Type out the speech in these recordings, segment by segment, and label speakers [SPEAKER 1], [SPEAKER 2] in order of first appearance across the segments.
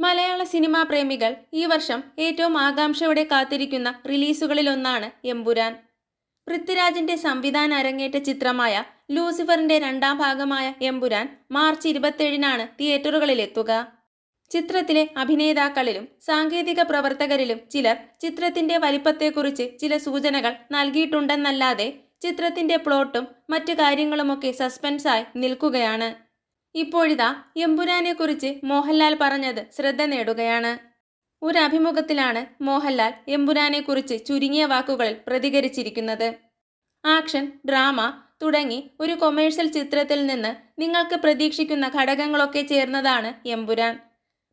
[SPEAKER 1] മലയാള cinema പ്രേമികൾ ഈ വർഷം ഏറ്റവും ആകാംക്ഷയോടെ കാത്തിരിക്കുന്ന റിലീസുകളിലൊന്നാണ് എമ്പുരാൻ. പൃഥ്വിരാജിന്റെ സംവിധാന അരങ്ങേറ്റ ചിത്രമായ ലൂസിഫറിന്റെ രണ്ടാം ഭാഗമായ എമ്പുരാൻ മാർച്ച് ഇരുപത്തേഴിനാണ് തിയേറ്ററുകളിലെത്തുക. ചിത്രത്തിലെ അഭിനേതാക്കളിലും സാങ്കേതിക പ്രവർത്തകരിലും ചിലർ ചിത്രത്തിന്റെ വലിപ്പത്തെക്കുറിച്ച് ചില സൂചനകൾ നൽകിയിട്ടുണ്ടെന്നല്ലാതെ ചിത്രത്തിന്റെ പ്ലോട്ടും മറ്റു കാര്യങ്ങളുമൊക്കെ സസ്പെൻസായി നിൽക്കുകയാണ്. ഇപ്പോഴിതാ എമ്പുരാനെക്കുറിച്ച് മോഹൻലാൽ പറഞ്ഞത് ശ്രദ്ധ നേടുകയാണ്. ഒരു അഭിമുഖത്തിലാണ് മോഹൻലാൽ എമ്പുരാനെക്കുറിച്ച് ചുരുങ്ങിയ വാക്കുകളിൽ പ്രതികരിച്ചിരിക്കുന്നത്. ആക്ഷൻ ഡ്രാമ തുടങ്ങി ഒരു കൊമേഴ്ഷ്യൽ ചിത്രത്തിൽ നിന്ന് നിങ്ങൾക്ക് പ്രതീക്ഷിക്കുന്ന ഘടകങ്ങളൊക്കെ ചേർന്നതാണ് എമ്പുരാൻ.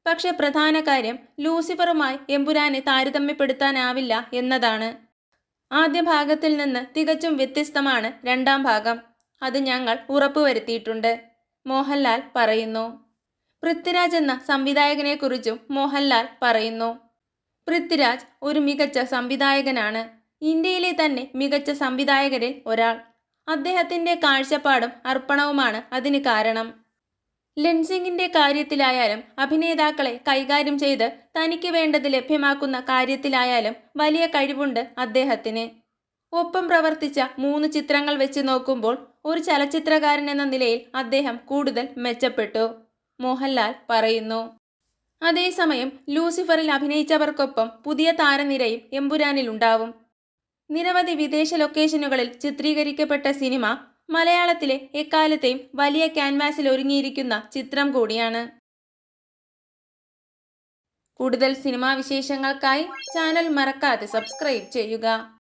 [SPEAKER 1] പക്ഷെ പ്രധാന കാര്യം ലൂസിഫറുമായി എമ്പുരാനെ താരതമ്യപ്പെടുത്താനാവില്ല എന്നതാണ്. ആദ്യ ഭാഗത്തിൽ നിന്ന് തികച്ചും വ്യത്യസ്തമാണ് രണ്ടാം ഭാഗം. അത് ഞങ്ങൾ ഉറപ്പുവരുത്തിയിട്ടുണ്ട്. മോഹൻലാൽ പറയുന്നു. പൃഥ്വിരാജ് എന്ന സംവിധായകനെക്കുറിച്ചും മോഹൻലാൽ പറയുന്നു. പൃഥ്വിരാജ് ഒരു മികച്ച സംവിധായകനാണ്. ഇന്ത്യയിലെ തന്നെ മികച്ച സംവിധായകരിൽ ഒരാൾ. അദ്ദേഹത്തിന്റെ കാഴ്ചപ്പാടും അർപ്പണവുമാണ് അതിന് കാരണം. ലെൻസിംഗിന്റെ കാര്യത്തിലായാലും അഭിനേതാക്കളെ കൈകാര്യം ചെയ്ത് തനിക്ക് വേണ്ടത് ലഭ്യമാക്കുന്ന കാര്യത്തിലായാലും വലിയ കഴിവുണ്ട് അദ്ദേഹത്തിന്. ഒപ്പം പ്രവർത്തിച്ച മൂന്ന് ചിത്രങ്ങൾ വെച്ച് നോക്കുമ്പോൾ ഒരു ചലച്ചിത്രകാരൻ എന്ന നിലയിൽ അദ്ദേഹം കൂടുതൽ മെച്ചപ്പെട്ടു. മോഹൻലാൽ പറയുന്നു അതേസമയം ലൂസിഫറിൽ അഭിനയിച്ചവർക്കൊപ്പം പുതിയ താരനിരയും എമ്പുരാനിലുണ്ടാവും നിരവധി വിദേശ ലൊക്കേഷനുകളിൽ ചിത്രീകരിക്കപ്പെട്ട സിനിമ മലയാളത്തിലെ എക്കാലത്തെയും വലിയ ക്യാൻവാസിൽ ഒരുങ്ങിയിരിക്കുന്ന ചിത്രം കൂടിയാണ്. കൂടുതൽ സിനിമാ വിശേഷങ്ങൾക്കായി ചാനൽ മറക്കാതെ സബ്സ്ക്രൈബ് ചെയ്യുക.